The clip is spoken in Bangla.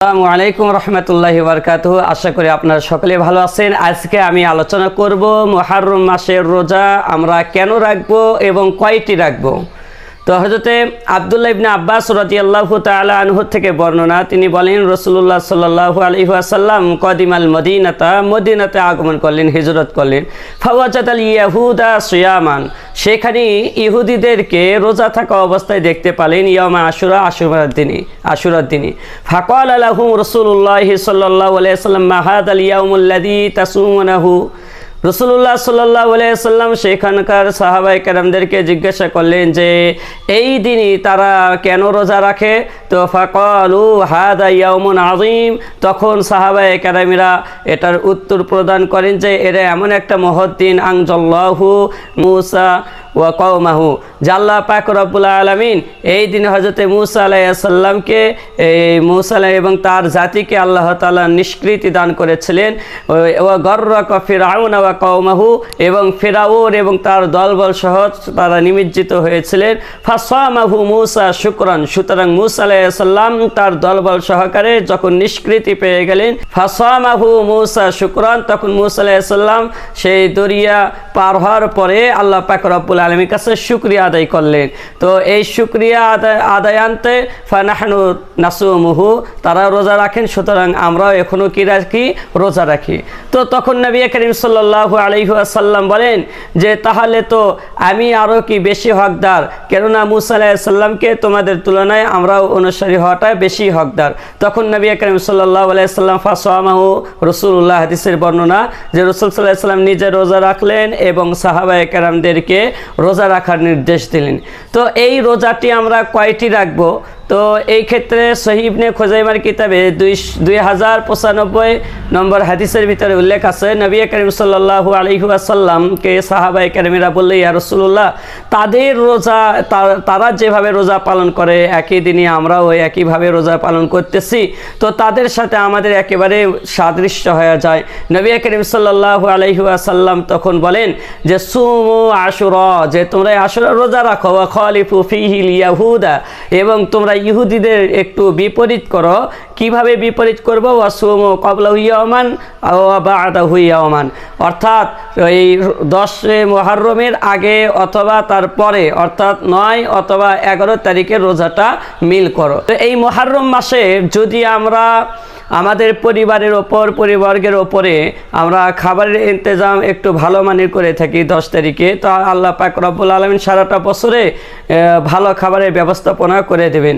আসসালামু আলাইকুম রহমতুল্লাহ বরকাত আশা করি আপনারা সকলে ভালো আছেন। আজকে আমি আলোচনা করব মহারম মাসের রোজা আমরা কেন রাখব এবং কয়টি রাখব? তো হজরতে আবদুল্লাহ ইবনে আব্বাস রাদিয়াল্লাহু তাআলা আনহু থেকে বর্ণনা, তিনি বলেন রসুল্লাহ সাল্লাল্লাহু আলাইহি ওয়াসাল্লাম কদিমাল মদিনাতা, মদিনাতে আগমন করলেন, হিজরত করলেন। ফাওয়াজাত আল ইয়াহুদা সিয়ামান। সেখানে ইহুদিদেরকে রোজা থাকা অবস্থায় দেখতে পেলেন ইয়ামা আশুরা আশুরার দিনে আশুরার দিনে ফাকাল আলাহুম রসুল্লাহ সাল্লাহ আলাইসাল্লাম মাহাদ আলিয়াউমুল্লাদি তাসুমুনাহু? রসুল্লাহ সাল্লাহ সাল্লাম সেখানকার সাহাবাই কেরামদেরকে জিজ্ঞাসা করলেন যে, এই দিনই তারা কেন রোজা রাখে? তো ফাকলু, হাদা ইয়ামুন আজিম তখন সাহাবাই কেরামিরা এটার উত্তর প্রদান করেন যে, এরা এমন একটা মহৎ দিন। আংজল্লাহু মুসা ওয়া কৌমাহু জাল্লা পাক রব্বুল আলমিন এই দিনে হজরতে মুসা আলাইসাল্লামকে এই মুসা এবং তার জাতিকে আল্লাহ তালা নিষ্কৃতি দান করেছিলেন। ও গর্র ফিরাউন ওয়া কৌমাহু এবং ফেরাউর এবং তার দলবল সহ তারা নিমজ্জিত হয়েছিলেন। ফাসামাহু মুসা শুক্রান, সুতরাং মুসা আলাইসাল্লাম তার দলবল সহকারে যখন নিষ্কৃতি পেয়ে গেলেন, ফাসামাহু মুসা শুক্রান, তখন মুসা আলাইসাল্লাম সেই দরিয়া পার হওয়ার পরে আল্লাহ পাক রব্বুল আলমীর কাছে শুক্রিয়া আদায় করলেন। তো এই শুক্রিয়া আদায় আদায় আনতে ফানাহানু নাসুমুহু, তারা রোজা রাখেন, সুতরাং আমরাও এখনও কি রাখি? রোজা রাখি। তো তখন নবী করিম সাল্লাহ আলহিহাসাল্লাম বলেন যে, তাহলে তো আমি আরও কি বেশি হকদার? কেননা মুসা তোমাদের তুলনায় আমরাও অনুসারী হওয়াটা বেশি হকদার। তখন নবী করিম সাল্লাহ আলাইসাল্লাম ফাসমাহু রসুল্লাহ হাদিসের বর্ণনা যে, রসুল সাল্লাহ সাল্লাম নিজে রোজা রাখলেন এবং সাহাবায় কেরামদেরকে রোজা রাখার নির্দেশ দিলেন। তো এই রোজাটি আমরা কয়টি রাখব? তো এই ক্ষেত্রে সহিবনে খোজাইমার কিতাবে দুই হাজার পঁচানব্বই নম্বর হাদিসের ভিতরে উল্লেখ আছে, নবী করিম সাল্লাহু আলহিহাসাল্লামকে সাহাবাই কেরমিরা বললে, ইয়া রসুল্লাহ তাদের রোজা তারা যেভাবে রোজা পালন করে, একই দিনই আমরাও একইভাবে রোজা পালন করতেছি। তো তাদের সাথে আমাদের একেবারে সাদৃশ্য হয়ে যায়। নবী করিম সাল্লাহু আলহিহাসাল্লাম তখন বলেন যে, সুমু আশুর, যে তোমরা আশুরা রোজা রাখো খলিফু ফিহিল ইয়াহুদা, এবং তোমরা ইহুদিদের একটু বিপরীত করো। কীভাবে বিপরীত করব? ওয়াসুম কবলা হুইয়ামান বা আদা হুইয়ামান অর্থাৎ এই দশে মহারমের আগে অথবা তার পরে, অর্থাৎ নয় অথবা এগারো তারিখে রোজাটা মিল করো। তো এই মহারম মাসে যদি আমরা আমাদের পরিবারের ওপর, পরিবর্গের ওপরে আমরা খাবারের ইন্তজাম একটু ভালো মানের করে থাকি দশ তারিখে, তো আল্লাহ পাক রব্বুল আলমিন সারাটা বছরে ভালো খাবারের ব্যবস্থাপনা করে দেবেন।